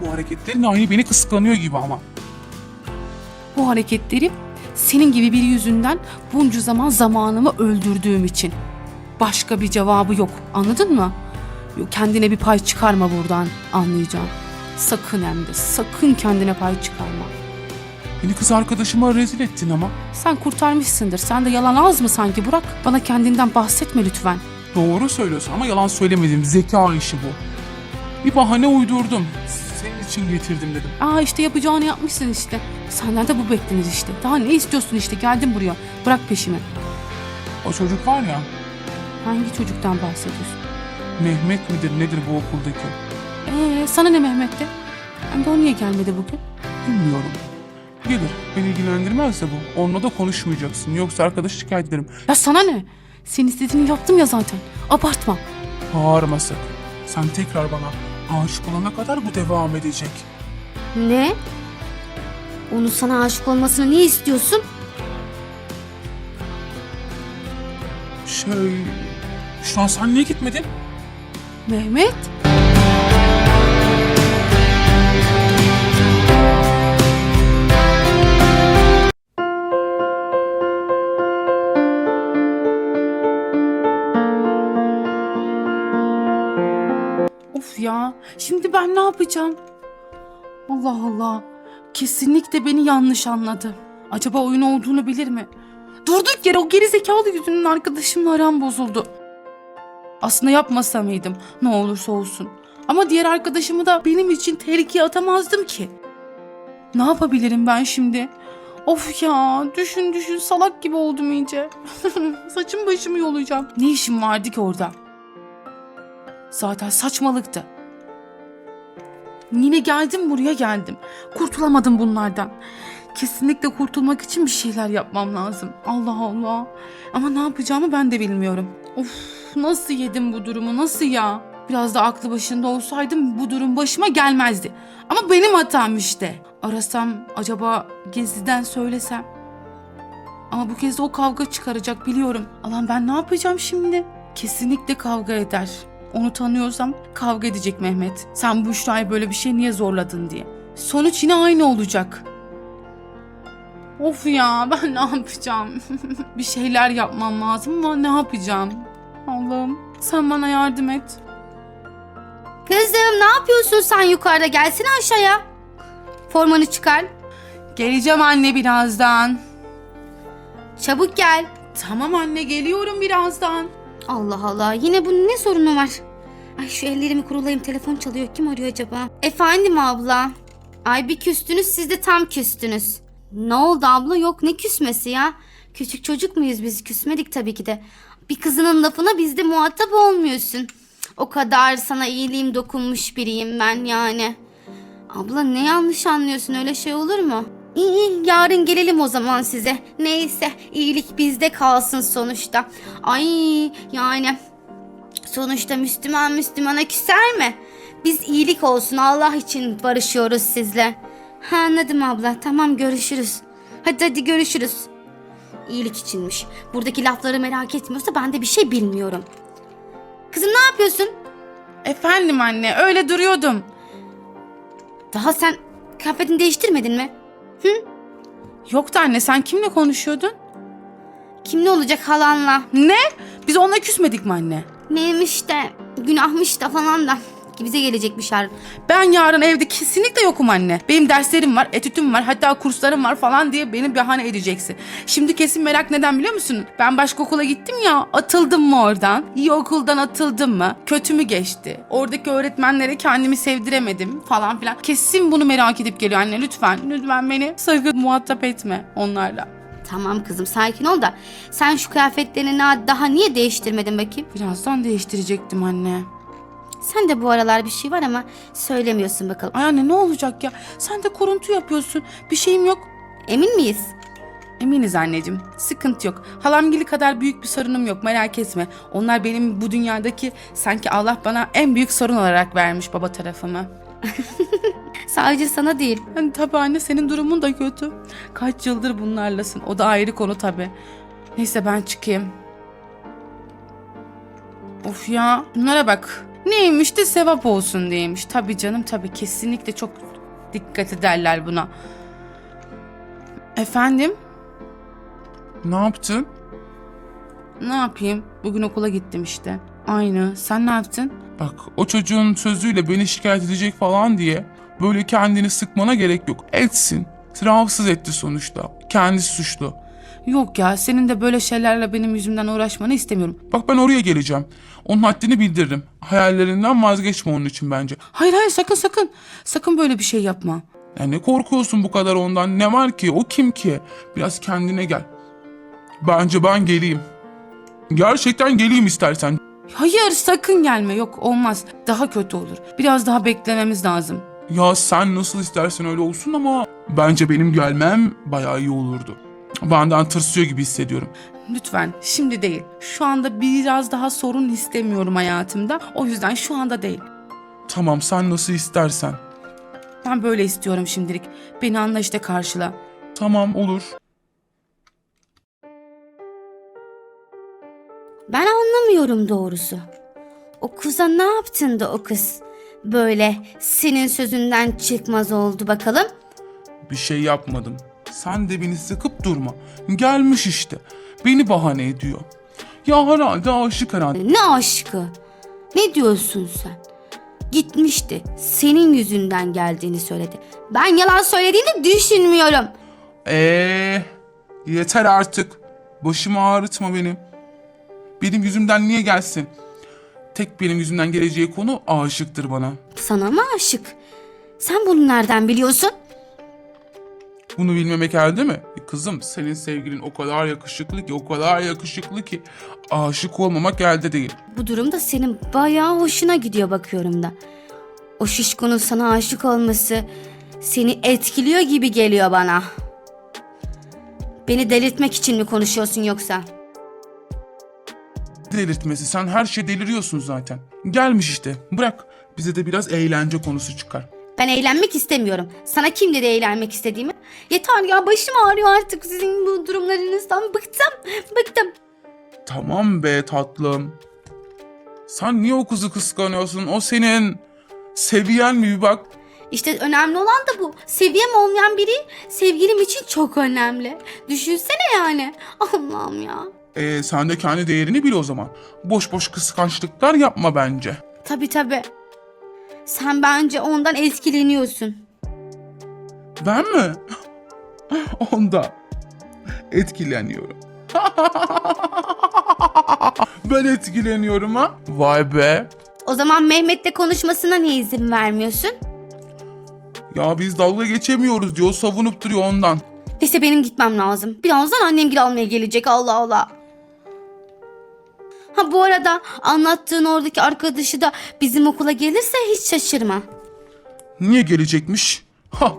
Bu hareketlerin aynı beni kıskanıyor gibi ama. Bu hareketlerim senin gibi biri yüzünden bunca zaman zamanımı öldürdüğüm için. Başka bir cevabı yok. Anladın mı? Kendine bir pay çıkarma buradan anlayacağım. Sakın hem de sakın kendine pay çıkarma. Beni kız arkadaşıma rezil ettin ama. Sen kurtarmışsındır. Sen de yalan az mı sanki Burak? Bana kendinden bahsetme lütfen. Doğru söylüyorsun ama yalan söylemedim. Zeka işi bu. Bir bahane uydurdum. İçin getirdim dedim. Aa işte yapacağını yapmışsın işte. Senden de bu beklenir işte. Daha ne istiyorsun işte geldim buraya. Bırak peşimi. O çocuk var ya, Hangi çocuktan bahsediyorsun? Mehmet midir nedir bu okuldaki? Ee, sana ne Mehmet'te? Hem de o niye gelmedi bugün? Bilmiyorum. Gelir. Beni ilgilendirmezse bu. Onunla da konuşmayacaksın. Yoksa arkadaşı şikayet ederim. Ya sana ne? Senin istediğini yaptım ya zaten. Abartma. Bağırma sakın. Sen tekrar bana aşık olana kadar bu devam edecek. Ne? Onu sana aşık olmasını niye istiyorsun? Şey... Şu an sen niye gitmedin? Mehmet? Şimdi ben ne yapacağım? Allah Allah. Kesinlikle beni yanlış anladı. Acaba oyun olduğunu bilir mi? Durduk yere o geri zekalı yüzünün arkadaşımla aram bozuldu. Aslında yapmasa mıydım ne olursa olsun. Ama diğer arkadaşımı da benim için tehlikeye atamazdım ki. Ne yapabilirim ben şimdi? Of ya düşün düşün salak gibi oldum iyice. Saçım başımı yolacağım. Ne işim vardı ki orada? Zaten saçmalıktı. Yine geldim buraya geldim. Kurtulamadım bunlardan. Kesinlikle kurtulmak için bir şeyler yapmam lazım. Allah Allah. Ama ne yapacağımı ben de bilmiyorum. Of nasıl yedim bu durumu nasıl ya? Biraz da aklı başında olsaydım bu durum başıma gelmezdi. Ama benim hatam işte. Arasam acaba Gezi'den söylesem. Ama bu kez de o kavga çıkaracak biliyorum. Alan ben ne yapacağım şimdi? Kesinlikle kavga eder. Onu tanıyorsam kavga edecek Mehmet. Sen Büşra'yı böyle bir şey niye zorladın diye. Sonuç yine aynı olacak. Of ya ben ne yapacağım? bir şeyler yapmam lazım ama ne yapacağım? Allah'ım sen bana yardım et. Kızım ne yapıyorsun sen yukarıda? Gelsene aşağıya. Formanı çıkar. Geleceğim anne birazdan. Çabuk gel. Tamam anne geliyorum birazdan. Allah Allah yine bunun ne sorunu var? Ay şu ellerimi kurulayım telefon çalıyor. Kim arıyor acaba? Efendim abla. Ay bir küstünüz siz de tam küstünüz. Ne oldu abla? Yok ne küsmesi ya? Küçük çocuk muyuz biz? Küsmedik tabii ki de. Bir kızının lafına biz de muhatap olmuyorsun. O kadar sana iyiliğim dokunmuş biriyim ben yani. Abla ne yanlış anlıyorsun öyle şey olur mu? İyi iyi yarın gelelim o zaman size. Neyse iyilik bizde kalsın sonuçta. Ay yani sonuçta Müslüman Müslümana küser mi? Biz iyilik olsun Allah için barışıyoruz sizle. Ha, anladım abla tamam görüşürüz. Hadi hadi görüşürüz. İyilik içinmiş. Buradaki lafları merak etmiyorsa ben de bir şey bilmiyorum. Kızım ne yapıyorsun? Efendim anne öyle duruyordum. Daha sen kıyafetini değiştirmedin mi? Yoktu anne sen kimle konuşuyordun? Kim ne olacak halanla? Ne? Biz onunla küsmedik mi anne? Neymiş de günahmış da falan da bize gelecekmiş yarın. Ben yarın evde kesinlikle yokum anne. Benim derslerim var, etütüm var, hatta kurslarım var falan diye beni bahane edeceksin. Şimdi kesin merak neden biliyor musun? Ben başka okula gittim ya, atıldım mı oradan? İyi okuldan atıldım mı? Kötü mü geçti? Oradaki öğretmenlere kendimi sevdiremedim falan filan. Kesin bunu merak edip geliyor anne lütfen. Lütfen beni sakın muhatap etme onlarla. Tamam kızım sakin ol da sen şu kıyafetlerini daha niye değiştirmedin bakayım? Birazdan değiştirecektim anne. Sen de bu aralar bir şey var ama söylemiyorsun bakalım. Ay anne ne olacak ya? Sen de kuruntu yapıyorsun. Bir şeyim yok. Emin miyiz? Eminiz anneciğim. Sıkıntı yok. Halamgili kadar büyük bir sorunum yok merak etme. Onlar benim bu dünyadaki sanki Allah bana en büyük sorun olarak vermiş baba tarafımı. Sadece sana değil. Hani tabii anne senin durumun da kötü. Kaç yıldır bunlarlasın. O da ayrı konu tabii. Neyse ben çıkayım. Of ya bunlara bak. Neymiş de sevap olsun diyeymiş. Tabii canım tabii kesinlikle çok dikkat ederler buna. Efendim? Ne yaptın? Ne yapayım? Bugün okula gittim işte. Aynı. Sen ne yaptın? Bak o çocuğun sözüyle beni şikayet edecek falan diye böyle kendini sıkmana gerek yok. Etsin. Rahatsız etti sonuçta. Kendisi suçlu. Yok ya senin de böyle şeylerle benim yüzümden uğraşmanı istemiyorum. Bak ben oraya geleceğim. Onun haddini bildiririm. Hayallerinden vazgeçme onun için bence. Hayır hayır sakın sakın. Sakın böyle bir şey yapma. Ya ne korkuyorsun bu kadar ondan? Ne var ki? O kim ki? Biraz kendine gel. Bence ben geleyim. Gerçekten geleyim istersen. Hayır sakın gelme yok olmaz. Daha kötü olur. Biraz daha beklememiz lazım. Ya sen nasıl istersen öyle olsun ama bence benim gelmem bayağı iyi olurdu. Benden tırsıyor gibi hissediyorum. Lütfen şimdi değil. Şu anda biraz daha sorun istemiyorum hayatımda. O yüzden şu anda değil. Tamam sen nasıl istersen. Ben böyle istiyorum şimdilik. Beni anlayışla karşıla. Tamam olur. Ben anlamıyorum doğrusu. O kıza ne yaptın da o kız böyle senin sözünden çıkmaz oldu bakalım. Bir şey yapmadım. Sen de beni sıkıp durma. Gelmiş işte. Beni bahane ediyor. Ya herhalde aşık herhalde. Ne aşkı? Ne diyorsun sen? Gitmişti. Senin yüzünden geldiğini söyledi. Ben yalan söylediğini düşünmüyorum. Eee yeter artık. Başımı ağrıtma benim. Benim yüzümden niye gelsin? Tek benim yüzümden geleceği konu aşıktır bana. Sana mı aşık? Sen bunu nereden biliyorsun? Bunu bilmemek elde mi? E Kızım senin sevgilin o kadar yakışıklı ki o kadar yakışıklı ki aşık olmamak elde değil. Bu durumda senin bayağı hoşuna gidiyor bakıyorum da. O şişkonun sana aşık olması seni etkiliyor gibi geliyor bana. Beni delirtmek için mi konuşuyorsun yoksa? Delirtmesi sen her şey deliriyorsun zaten. Gelmiş işte bırak bize de biraz eğlence konusu çıkar. Ben eğlenmek istemiyorum. Sana kim dedi eğlenmek istediğimi? Yeter ya başım ağrıyor artık sizin bu durumlarınızdan. Bıktım, bıktım. Tamam be tatlım. Sen niye o kızı kıskanıyorsun? O senin seviyen mi bak. İşte önemli olan da bu. Seviyem olmayan biri sevgilim için çok önemli. Düşünsene yani. Allah'ım ya. Ee, sen de kendi değerini bil o zaman. Boş boş kıskançlıklar yapma bence. Tabi tabi. Sen bence ondan etkileniyorsun. Ben mi? Onda etkileniyorum. ben etkileniyorum ha. Vay be. O zaman Mehmet'le konuşmasına niye izin vermiyorsun? Ya biz dalga geçemiyoruz diyor savunup duruyor ondan. Neyse benim gitmem lazım. Birazdan annem gel almaya gelecek Allah Allah. Ha bu arada anlattığın oradaki arkadaşı da bizim okula gelirse hiç şaşırma. Niye gelecekmiş? Ha.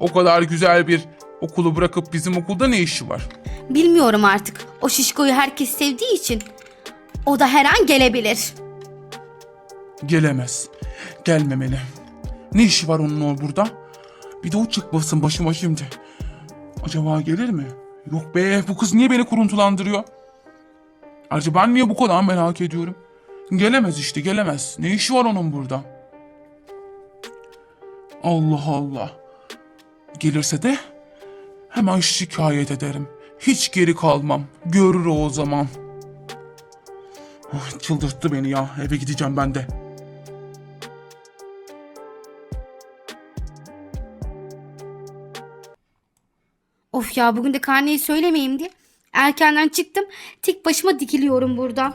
O kadar güzel bir okulu bırakıp bizim okulda ne işi var? Bilmiyorum artık. O şişkoyu herkes sevdiği için. O da her an gelebilir. Gelemez. Gelmemeli. Ne işi var onun burada? Bir de o çıkmasın başıma şimdi. Acaba gelir mi? Yok be bu kız niye beni kuruntulandırıyor? Ayrıca ben niye bu kadar merak ediyorum? Gelemez işte gelemez. Ne işi var onun burada? Allah Allah. Gelirse de hemen şikayet ederim. Hiç geri kalmam. Görür o zaman. Çıldırttı beni ya. Eve gideceğim ben de. Of ya bugün de karneyi söylemeyeyim diye. Erkenden çıktım. Tek başıma dikiliyorum burada.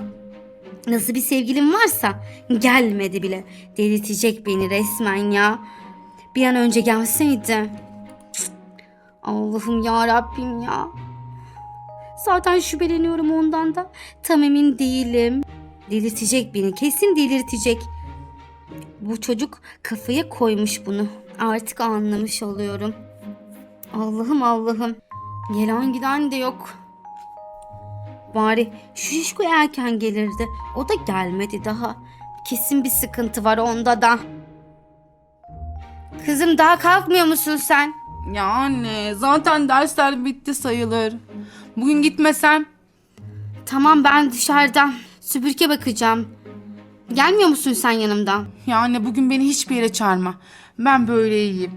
Nasıl bir sevgilim varsa gelmedi bile. Delirtecek beni resmen ya. Bir an önce gelseydi. Allah'ım ya Rabbim ya. Zaten şüpheleniyorum ondan da. Tam emin değilim. Delirtecek beni. Kesin delirtecek. Bu çocuk kafaya koymuş bunu. Artık anlamış oluyorum. Allah'ım Allah'ım. Gelen giden de yok. Bari şişko erken gelirdi. O da gelmedi daha. Kesin bir sıkıntı var onda da. Kızım daha kalkmıyor musun sen? Ya anne zaten dersler bitti sayılır. Bugün gitmesem Tamam ben dışarıdan. Süpürge bakacağım. Gelmiyor musun sen yanımda? Ya anne bugün beni hiçbir yere çağırma. Ben böyle iyiyim.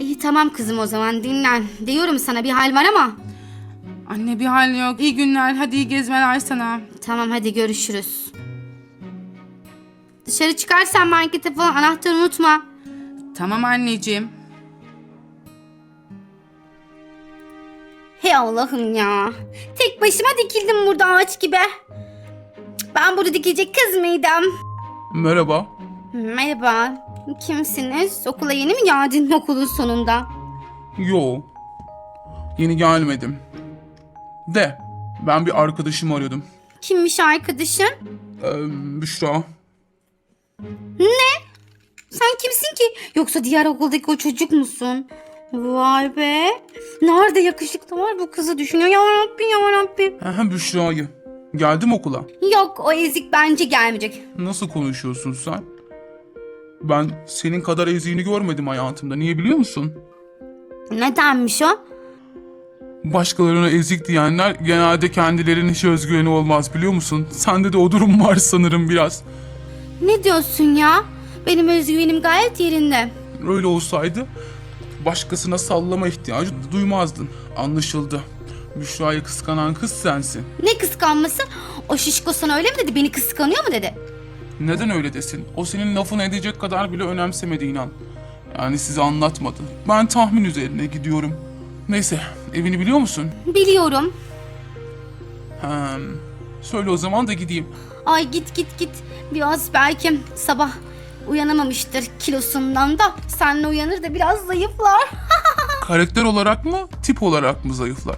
İyi tamam kızım o zaman dinlen. Diyorum sana bir hal var ama. Anne bir hal yok. İyi günler. Hadi iyi gezmeler sana. Tamam hadi görüşürüz. Dışarı çıkarsan markete falan anahtarı unutma. Tamam anneciğim. Hey Allah'ım ya. Tek başıma dikildim burada ağaç gibi. Ben burada dikilecek kız mıydım? Merhaba. Merhaba. Kimsiniz? Okula yeni mi geldin okulun sonunda? Yo. Yeni gelmedim. De. Ben bir arkadaşımı arıyordum. Kimmiş arkadaşın? Ee, Büşra. Sen kimsin ki? Yoksa diğer okuldaki o çocuk musun? Vay be. Nerede yakışıklı var bu kızı düşünüyor. Ya Rabbi ya Rabbi. He Büşra'yı. Geldim okula. Yok o ezik bence gelmeyecek. Nasıl konuşuyorsun sen? Ben senin kadar eziğini görmedim hayatımda. Niye biliyor musun? Nedenmiş o? Başkalarına ezik diyenler genelde kendilerinin hiç özgüveni olmaz biliyor musun? Sende de o durum var sanırım biraz. Ne diyorsun ya? Benim özgüvenim gayet yerinde. Öyle olsaydı başkasına sallama ihtiyacı duymazdın. Anlaşıldı. Büşra'yı kıskanan kız sensin. Ne kıskanması? O şişko sana öyle mi dedi? Beni kıskanıyor mu dedi? Neden öyle desin? O senin lafını edecek kadar bile önemsemedi inan. Yani size anlatmadı. Ben tahmin üzerine gidiyorum. Neyse, evini biliyor musun? Biliyorum. Hem. Söyle o zaman da gideyim. Ay git git git. Biraz belki sabah uyanamamıştır kilosundan da. Senle uyanır da biraz zayıflar. Karakter olarak mı, tip olarak mı zayıflar?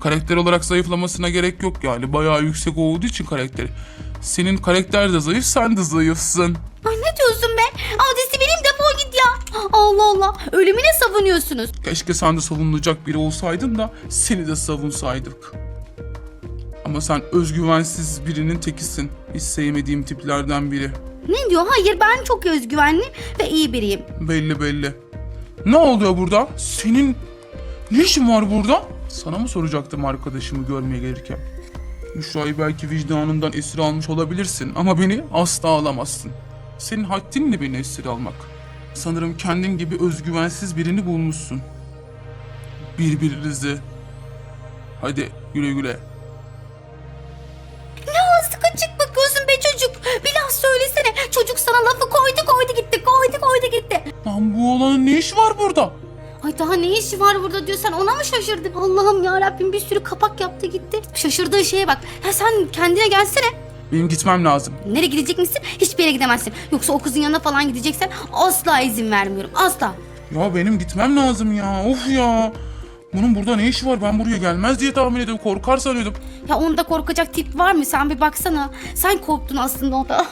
Karakter olarak zayıflamasına gerek yok yani. Bayağı yüksek olduğu için karakteri. Senin karakter de zayıf, sen de zayıfsın. Ay ne diyorsun be? Adresi ya. Allah Allah. Ölümüne savunuyorsunuz. Keşke sen de savunulacak biri olsaydın da seni de savunsaydık. Ama sen özgüvensiz birinin tekisin. Hiç sevmediğim tiplerden biri. Ne diyor? Hayır ben çok özgüvenli ve iyi biriyim. Belli belli. Ne oluyor burada? Senin ne işin var burada? Sana mı soracaktım arkadaşımı görmeye gelirken? Müşra'yı belki vicdanından esir almış olabilirsin ama beni asla alamazsın. Senin haddin ne beni esir almak? Sanırım kendin gibi özgüvensiz birini bulmuşsun. Birbirinizi. Hadi güle güle. Ne ağzı açık bakıyorsun be çocuk. Biraz söylesene. Çocuk sana lafı koydu koydu gitti. Koydu koydu gitti. Lan bu olanın ne işi var burada? Ay daha ne işi var burada diyor sen ona mı şaşırdın? Allah'ım ya Rabbim bir sürü kapak yaptı gitti. Şaşırdığı şeye bak. Ya sen kendine gelsene. Benim gitmem lazım. Nereye gidecek misin? Hiçbir yere gidemezsin. Yoksa o kızın yanına falan gideceksen asla izin vermiyorum. Asla. Ya benim gitmem lazım ya. Of ya. Bunun burada ne işi var? Ben buraya gelmez diye tahmin ediyorum. Korkar sanıyordum. Ya onda korkacak tip var mı? Sen bir baksana. Sen korktun aslında onda.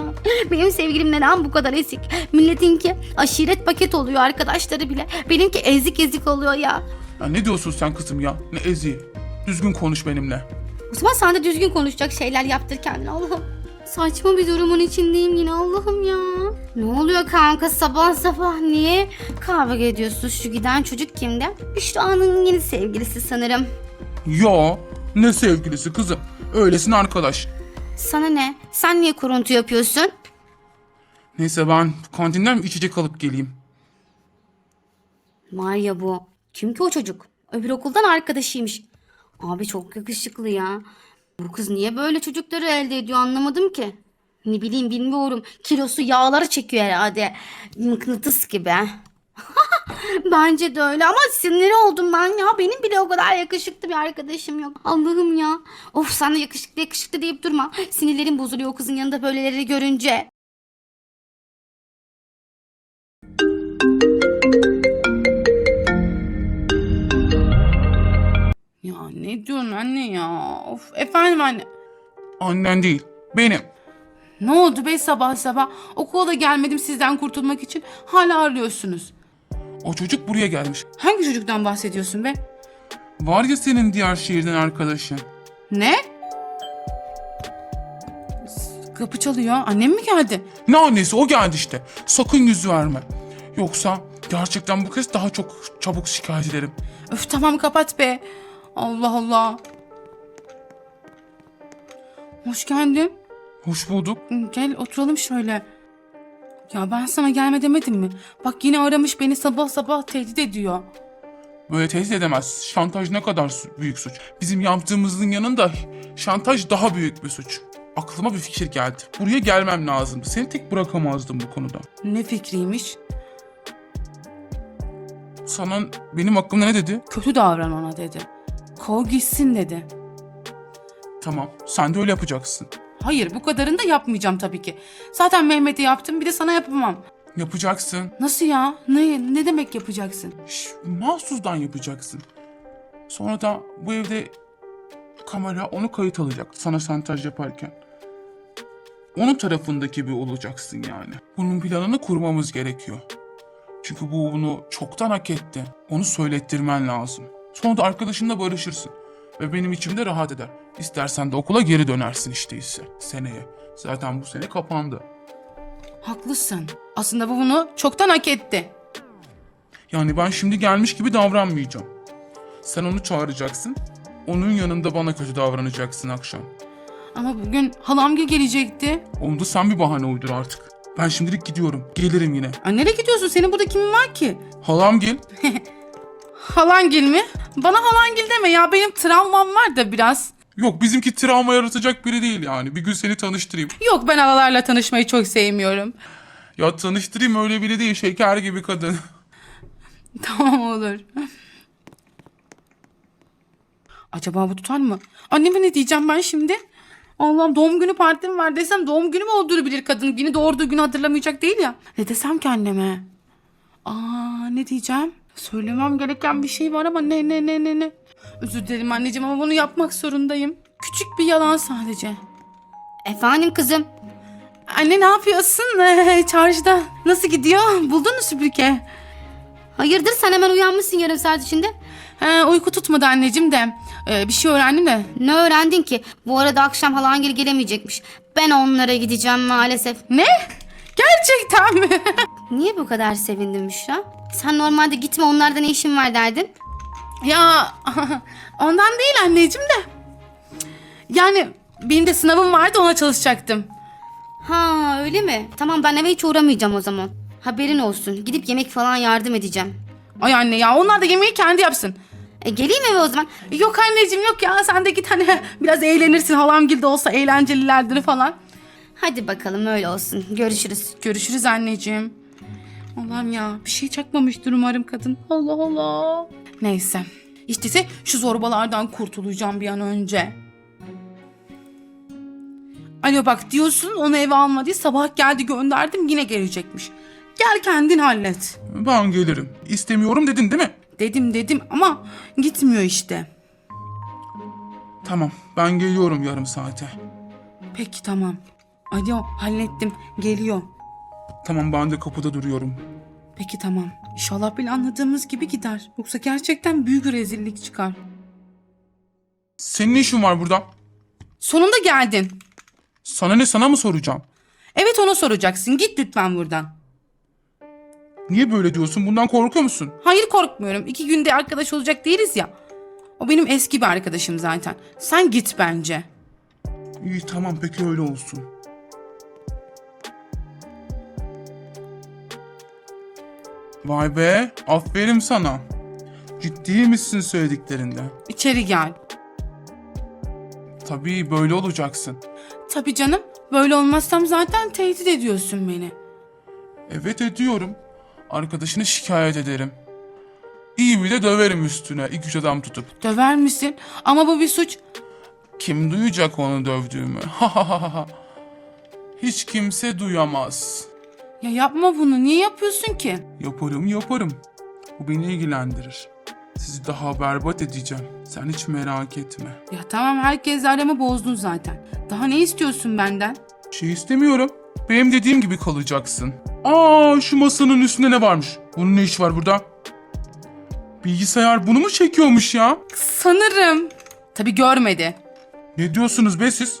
Benim sevgilim neden bu kadar ezik? Milletinki aşiret paket oluyor arkadaşları bile. Benimki ezik ezik oluyor ya. Ya ne diyorsun sen kızım ya? Ne ezi? Düzgün konuş benimle. O zaman sen de düzgün konuşacak şeyler yaptır kendine Allah'ım. Saçma bir durumun içindeyim yine Allah'ım ya. Ne oluyor kanka sabah sabah niye kavga ediyorsun? Şu giden çocuk kimdi? Büşra'nın yeni sevgilisi sanırım. Ya ne sevgilisi kızım? Öylesin arkadaş. Sana ne? Sen niye kuruntu yapıyorsun? Neyse ben kantinden bir içecek alıp geleyim. Var ya bu. Kim ki o çocuk? Öbür okuldan arkadaşıymış. Abi çok yakışıklı ya. Bu kız niye böyle çocukları elde ediyor anlamadım ki. Ne bileyim bilmiyorum. Kilosu yağları çekiyor herhalde. Mıknatıs gibi. Bence de öyle ama sinirli oldum ben ya. Benim bile o kadar yakışıklı bir arkadaşım yok. Allah'ım ya. Of sen de yakışıklı yakışıklı deyip durma. Sinirlerim bozuluyor o kızın yanında böyleleri görünce. Ne diyorsun anne ya? Of efendim anne. Annen değil, benim. Ne oldu be sabah sabah? Okula da gelmedim sizden kurtulmak için. Hala arıyorsunuz. O çocuk buraya gelmiş. Hangi çocuktan bahsediyorsun be? Var ya senin diğer şehirden arkadaşın. Ne? Kapı çalıyor. Annem mi geldi? Ne annesi o geldi işte. Sakın yüz verme. Yoksa gerçekten bu kez daha çok çabuk şikayet ederim. Öf tamam kapat be. Allah Allah. Hoş geldin. Hoş bulduk. Gel oturalım şöyle. Ya ben sana gelme demedim mi? Bak yine aramış beni sabah sabah tehdit ediyor. Böyle tehdit edemez. Şantaj ne kadar büyük suç. Bizim yaptığımızın yanında şantaj daha büyük bir suç. Aklıma bir fikir geldi. Buraya gelmem lazımdı. Seni tek bırakamazdım bu konuda. Ne fikriymiş? Sana benim hakkımda ne dedi? Kötü davran ona dedi. Kov gitsin dedi. Tamam, sen de öyle yapacaksın. Hayır bu kadarını da yapmayacağım tabii ki. Zaten Mehmet'e yaptım bir de sana yapamam. Yapacaksın. Nasıl ya? Ne, ne demek yapacaksın? Şş, mahsusdan yapacaksın. Sonra da bu evde kamera onu kayıt alacak sana santaj yaparken. Onun tarafındaki bir olacaksın yani. Bunun planını kurmamız gerekiyor. Çünkü bu bunu çoktan hak etti. Onu söylettirmen lazım. Sonra da arkadaşınla barışırsın. Ve benim içimde rahat eder. İstersen de okula geri dönersin işte ise seneye. Zaten bu sene kapandı. Haklısın. Aslında bu bunu çoktan hak etti. Yani ben şimdi gelmiş gibi davranmayacağım. Sen onu çağıracaksın. Onun yanında bana kötü davranacaksın akşam. Ama bugün halamgil gelecekti. Onu da sen bir bahane uydur artık. Ben şimdilik gidiyorum. Gelirim yine. Aa, nereye gidiyorsun? Senin burada kimin var ki? Halam gel. Halangil mi? Bana halangil deme ya. Benim travmam var da biraz. Yok bizimki travma yaratacak biri değil yani. Bir gün seni tanıştırayım. Yok ben halalarla tanışmayı çok sevmiyorum. Ya tanıştırayım öyle biri değil. Şeker gibi kadın. Tamam olur. Acaba bu tutar mı? Anneme ne diyeceğim ben şimdi? Allah'ım doğum günü partim var desem doğum günü mü olduğunu bilir kadın. Yine doğurduğu günü hatırlamayacak değil ya. Ne desem ki anneme? Aa ne diyeceğim? Söylemem gereken bir şey var ama ne ne ne ne ne. Özür dilerim anneciğim ama bunu yapmak zorundayım. Küçük bir yalan sadece. Efendim kızım. Anne ne yapıyorsun? Ee, çarşıda nasıl gidiyor? Buldun mu süpürge? Hayırdır sen hemen uyanmışsın yarım saat içinde. He, uyku tutmadı anneciğim de. Ee, bir şey öğrendim de. Ne öğrendin ki? Bu arada akşam halan geri gelemeyecekmiş. Ben onlara gideceğim maalesef. Ne? Gerçekten mi? Niye bu kadar sevindin Müşra? Sen normalde gitme onlarda ne işin var derdin. ya ondan değil anneciğim de. Yani benim de sınavım vardı ona çalışacaktım. Ha öyle mi? Tamam ben eve hiç uğramayacağım o zaman. Haberin olsun. Gidip yemek falan yardım edeceğim. Ay anne ya onlar da yemeği kendi yapsın. E, geleyim eve o zaman. Yok anneciğim yok ya sen de git hani biraz eğlenirsin halamgil de olsa eğlencelilerdir falan. Hadi bakalım öyle olsun. Görüşürüz. Görüşürüz anneciğim. Allah'ım ya bir şey çakmamıştır umarım kadın. Allah Allah. Neyse. İşte şu zorbalardan kurtulacağım bir an önce. Alo bak diyorsun onu eve alma diye sabah geldi gönderdim yine gelecekmiş. Gel kendin hallet. Ben gelirim. İstemiyorum dedin değil mi? Dedim dedim ama gitmiyor işte. Tamam ben geliyorum yarım saate. Peki tamam. Alo hallettim geliyor. Tamam ben de kapıda duruyorum. Peki tamam. İnşallah planladığımız gibi gider. Yoksa gerçekten büyük rezillik çıkar. Senin ne işin var burada? Sonunda geldin. Sana ne sana mı soracağım? Evet ona soracaksın. Git lütfen buradan. Niye böyle diyorsun? Bundan korkuyor musun? Hayır korkmuyorum. İki günde arkadaş olacak değiliz ya. O benim eski bir arkadaşım zaten. Sen git bence. İyi tamam peki öyle olsun. Vay be, aferin sana. Ciddi misin söylediklerinde? İçeri gel. Tabii böyle olacaksın. Tabii canım. Böyle olmazsam zaten tehdit ediyorsun beni. Evet ediyorum. Arkadaşını şikayet ederim. İyi bir de döverim üstüne iki üç adam tutup. Döver misin? Ama bu bir suç. Kim duyacak onu dövdüğümü? Hiç kimse duyamaz. Ya yapma bunu. Niye yapıyorsun ki? Yaparım yaparım. Bu beni ilgilendirir. Sizi daha berbat edeceğim. Sen hiç merak etme. Ya tamam herkesle aramı bozdun zaten. Daha ne istiyorsun benden? Bir şey istemiyorum. Benim dediğim gibi kalacaksın. Aa şu masanın üstünde ne varmış? Bunun ne iş var burada? Bilgisayar bunu mu çekiyormuş ya? Sanırım. Tabii görmedi. Ne diyorsunuz be siz?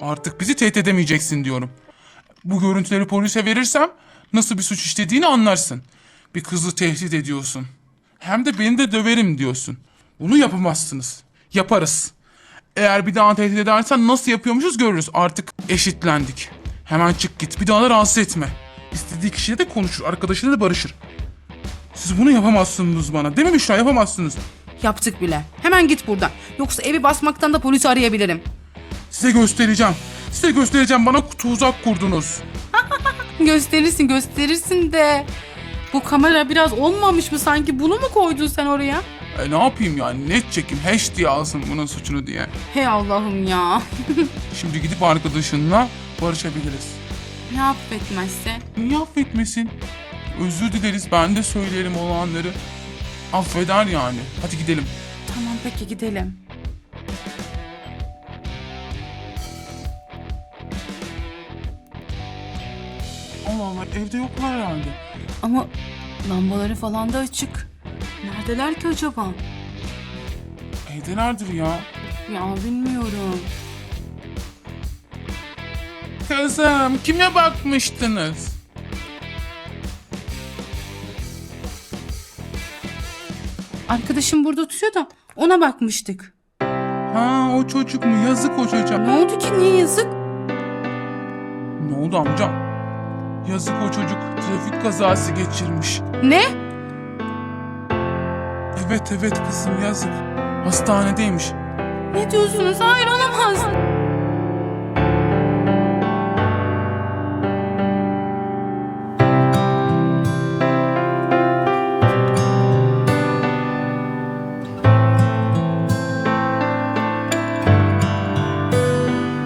Artık bizi tehdit edemeyeceksin diyorum. Bu görüntüleri polise verirsem nasıl bir suç işlediğini anlarsın. Bir kızı tehdit ediyorsun. Hem de beni de döverim diyorsun. Bunu yapamazsınız. Yaparız. Eğer bir daha tehdit edersen nasıl yapıyormuşuz görürüz. Artık eşitlendik. Hemen çık git. Bir daha da rahatsız etme. İstediği kişiyle de konuşur. Arkadaşıyla da barışır. Siz bunu yapamazsınız bana. Değil mi Büşra? Yapamazsınız. Yaptık bile. Hemen git buradan. Yoksa evi basmaktan da polisi arayabilirim. Size göstereceğim. Size göstereceğim. Bana tuzak kurdunuz. Gösterirsin gösterirsin de. Bu kamera biraz olmamış mı sanki? Bunu mu koydun sen oraya? E ne yapayım yani? Net çekim. Hash diye alsın bunun suçunu diye. Hey Allah'ım ya. Şimdi gidip arkadaşınla barışabiliriz. Ne affetmezse? Niye affetmesin? Özür dileriz. Ben de söylerim olanları. Affeder yani. Hadi gidelim. Tamam peki gidelim. Allah Allah evde yoklar herhalde. Ama lambaları falan da açık. Neredeler ki acaba? Evdelerdir ya. Ya bilmiyorum. Kızım kime bakmıştınız? Arkadaşım burada oturuyor da ona bakmıştık. Ha o çocuk mu? Yazık o çocuğa. Ne oldu ki niye yazık? Ne oldu amcam? Yazık o çocuk trafik kazası geçirmiş. Ne? Evet evet kızım yazık. Hastanedeymiş. Ne diyorsunuz? Hayır olamaz.